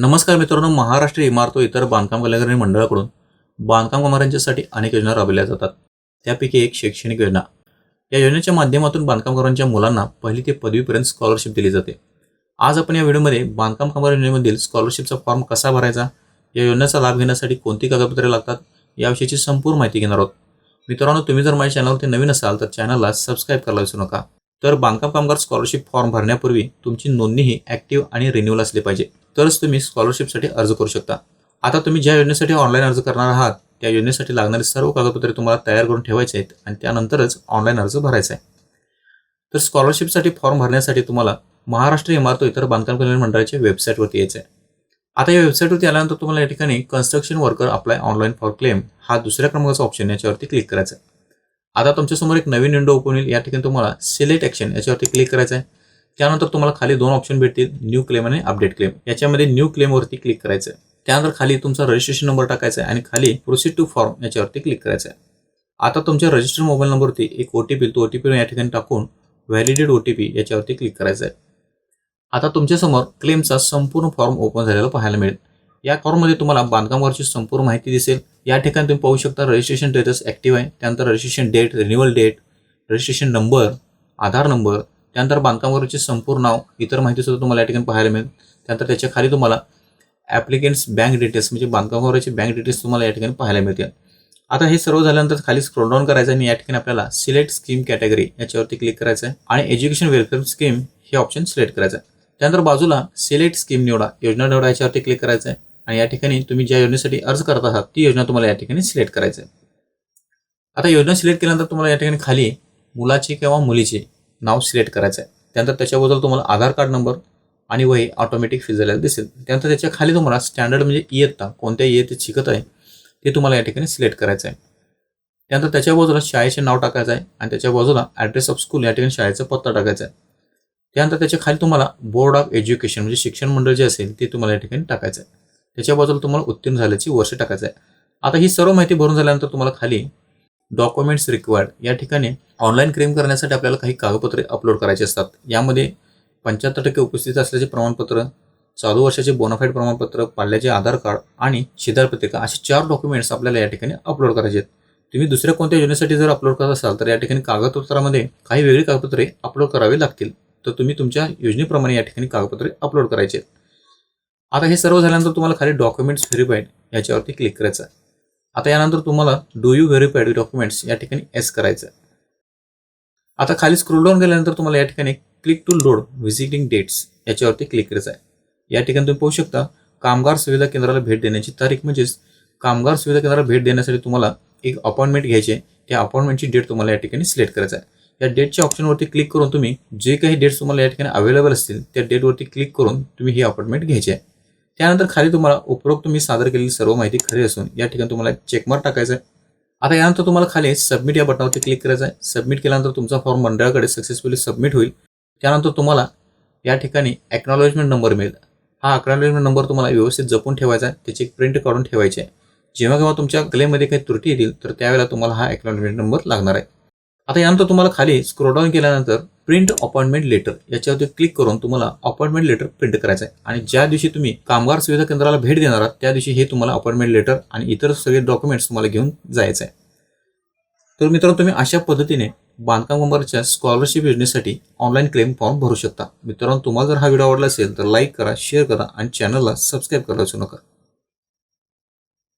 नमस्कार मित्रांनो महाराष्ट्र इमारत व इतर बांधकाम कलाकारांनी मंडळाकडून बांधकाम कामगारांच्यासाठी अनेक योजना राबवल्या जातात. त्यापैकी एक शैक्षणिक योजना. या योजनेच्या माध्यमातून बांधकामगारांच्या मुलांना पहिली ते पदवीपर्यंत स्कॉलरशिप दिली जाते. आज आपण या व्हिडिओमध्ये बांधकाम कामगार योजनेमधील स्कॉलरशिपचा फॉर्म कसा भरायचा या योजनेचा लाभ घेण्यासाठी कोणती कागदपत्रे लागतात याविषयीची संपूर्ण माहिती घेणार आहोत. मित्रांनो तुम्ही जर माझ्या चॅनलवरती नवीन असाल तर चॅनलला सबस्क्राईब करायला विसरू नका. तर बांधकाम कामगार स्कॉलरशिप फॉर्म भरण्यापूर्वी तुमची नोंदणीही ॲक्टिव्ह आणि रिन्युअल असली पाहिजे. तरच तुम्ही स्कॉलरशिपसाठी अर्ज करू शकता. आता तुम्ही ज्या योजनेसाठी ऑनलाईन अर्ज करणार आहात त्या योजनेसाठी लागणारी सर्व कागदपत्रे तुम्हाला तयार करून ठेवायचे आहेत आणि त्यानंतरच ऑनलाईन अर्ज भरायचा आहे. तर स्कॉलरशिपसाठी फॉर्म भरण्यासाठी तुम्हाला महाराष्ट्र इमारत इतर बांधकाम कल्याण मंडळाच्या वेबसाईटवरती यायचं आहे. आता या वेबसाईटवरती आल्यानंतर तुम्हाला या ठिकाणी construction worker apply online for claim हा दुसऱ्या क्रमांकाचा ऑप्शन याच्यावरती क्लिक करायचा आहे. आता तुमच्यासमोर एक नवीन विंडो ओपन होईल या ठिकाणी तुम्हाला सिलेक्ट ॲक्शन याच्यावरती क्लिक करायचं आहे. त्यानंतर तुम्हाला खाली दोन ऑप्शन भेटतील. न्यू क्लेम आणि अपडेट क्लेम याच्यामध्ये न्यू क्लेमवरती क्लिक करायचं आहे त्यानंतर खाली तुमचा रजिस्ट्रेशन नंबर टाकायचा आहे आणि खाली प्रोसीड टू फॉर्म याच्यावरती क्लिक करायचं आहे आता तुमच्या रजिस्टर्ड मोबाईल नंबरवरती एक ओ टी पी तो ओ टी पी या ठिकाणी टाकून व्हॅलिडेड ओ टी पी याच्यावरती क्लिक करायचं आहे आता तुमच्यासमोर क्लेमचा संपूर्ण फॉर्म ओपन झालेला पाहायला मिळेल. या फॉर्ममध्ये तुम्हाला बांधकामावरची संपूर्ण माहिती दिसेल. या ठिकाणी तुम्ही पाहू शकता रजिस्ट्रेशन स्टेटस ॲक्टिव्ह आहे. त्यानंतर registration date renewal date registration number Aadhaar number त्यानंतर बांधकामगाराचे संपूर्ण नाव इतर माहिती सुद्धा तुम्हाला या ठिकाणी पाहायला मिळेल. त्यानंतर त्याच्याखाली तुम्हाला ॲप्लिकेंट्स बँक डिटेल्स म्हणजे बांधकामावरचे बँक डिटेल्स तुम्हाला या ठिकाणी पाहायला मिळतील. आता हे सर्व झाल्यानंतर खाली स्क्रोल डाऊन करायचं आणि या ठिकाणी आपल्याला सिलेक्ट स्कीम कॅटेगरी याच्यावरती क्लिक करायचं आहे आणि एज्युकेशन वेलफेअर स्कीम हे ऑप्शन सिलेक्ट करायचं आहे. त्यानंतर बाजूला सिलेक्ट स्कीम निवडा योजना निवडा याच्यावरती क्लिक करायचं आहे आणि या ठिकाणी तुम्ही ज्या योजनेसाठी अर्ज करत आहात ती योजना तुम्हाला या ठिकाणी सिलेक्ट करायचं आहे. आता योजना सिलेक्ट केल्यानंतर तुम्हाला या ठिकाणी खाली मुलाची किंवा मुलीची नाव सिलेक्ट करायचं आहे त्यानंतर त्याच्याबद्दल तुम्हाला आधार कार्ड नंबर आणि वही ऑटोमॅटिक फी झालेलं दिसेल. त्यानंतर त्याच्याखाली तुम्हाला स्टँडर्ड म्हणजे इयत्ता कोणत्या इयत्तेत शिकत आहे ते तुम्हाला या ठिकाणी सिलेक्ट करायचं आहे त्यानंतर त्याच्या बाजूला शाळेचे नाव टाकायचं आहे आणि त्याच्या बाजूला ॲड्रेस ऑफ स्कूल या ठिकाणी शाळेचा पत्ता टाकायचा आहे. त्यानंतर त्याच्याखाली तुम्हाला बोर्ड ऑफ एज्युकेशन म्हणजे शिक्षण मंडळ जे असेल ते तुम्हाला या ठिकाणी टाकायचं आहे त्याच्या बाजूला तुम्हाला उत्तीर्ण झाल्याची वर्ष टाकायचं आहे आता ही सर्व माहिती भरून झाल्यानंतर तुम्हाला खाली डॉक्युमेंट्स रिक्वायर्ड या ठिकाणी ऑनलाईन क्लेम करण्यासाठी आपल्याला काही कागदपत्रे अपलोड करायचे असतात. यामध्ये पंच्याहत्तर टक्के उपस्थित असल्याचे प्रमाणपत्र चालू वर्षाचे बोनाफाईड प्रमाणपत्र पाल्याचे आधार कार्ड आणि शिधारपत्रिका असे चार डॉक्युमेंट्स आपल्याला या ठिकाणी अपलोड करायचे आहेत. तुम्ही दुसऱ्या कोणत्या योजनेसाठी जर अपलोड करत असाल तर या ठिकाणी कागदपत्रामध्ये काही वेगळी कागदपत्रे अपलोड करावी लागतील. तर तुम्ही तुमच्या योजनेप्रमाणे या ठिकाणी कागदपत्रे अपलोड करायचे आहेत. आता हे सर्व झाल्यानंतर तुम्हाला खाली डॉक्युमेंट्स व्हेरीफाईड याच्यावरती क्लिक करायचं आहे. आता यानंतर तुम्हाला डू यू व्हेरीफाईड डॉक्युमेंट्स या ठिकाणी एस करायचं आहे आता खाली स्क्रोल डाऊन गेल्यानंतर तुम्हाला या ठिकाणी click to load visiting dates याच्यावरती क्लिक करायचं आहे या ठिकाणी तुम्ही पाहू शकता कामगार सुविधा केंद्राला भेट देण्याची तारीख म्हणजेच कामगार सुविधा केंद्राला भेट देण्यासाठी तुम्हाला एक अपॉइंटमेंट घ्यायची आहे. त्या अपॉइंटमेंटची डेट तुम्हाला या ठिकाणी सिलेक्ट करायचं आहे या डेटच्या ऑप्शनवरती क्लिक करून तुम्ही जे काही डेट्स तुम्हाला या ठिकाणी अवेलेबल असतील त्या डेटवरती क्लिक करून तुम्ही ही अपॉइंटमेंट घ्यायची आहे. त्यानंतर खाली तुम्हाला उपरोक्त तुम्ही सादर केलेली सर्व माहिती खरी असून या ठिकाणी तुम्हाला चेकमार्क टाकायचं आहे. आता यानंतर तुम्हाला खाली सबमिट या बटनावरती क्लिक करायचं आहे. सबमिट केल्यानंतर तुमचा फॉर्म मंडळाकडे सक्सेसफुली सबमिट होईल. त्यानंतर तुम्हाला या ठिकाणी ॲक्नॉलॉजमेंट नंबर मिळेल. हा अक्नॉलॉजमेंट नंबर तुम्हाला व्यवस्थित जपून ठेवायचा आहे. त्याची एक प्रिंट काढून ठेवायची आहे. जेव्हा केव्हा तुमच्या क्लेममध्ये काही त्रुटी येतील तर त्यावेळेला तुम्हाला हा ॲक्नॉलॉजमेंट नंबर लागणार आहे. आता यानंतर तुम्हाला खाली स्क्रोडाऊन केल्यानंतर प्रिंट अपॉइंटमेंट लेटर याच्यावरती क्लिक करून तुम्हाला अपॉइंटमेंट लेटर प्रिंट करायचं आहे. आणि ज्या दिवशी तुम्ही कामगार सुविधा केंद्राला भेट देणार आहात त्या दिवशी हे तुम्हाला अपॉइंटमेंट लेटर आणि इतर सगळे डॉक्युमेंट्स तुम्हाला घेऊन जायचं आहे. तर मित्रांनो तुम्ही अशा पद्धतीने बांधकाम कामगारच्या स्कॉलरशिप योजनेसाठी ऑनलाईन क्लेम फॉर्म भरू शकता. मित्रांनो तुम्हाला जर हा व्हिडिओ आवडला असेल तर लाईक करा शेअर करा आणि चॅनलला सबस्क्राईब करायला विसरू नका.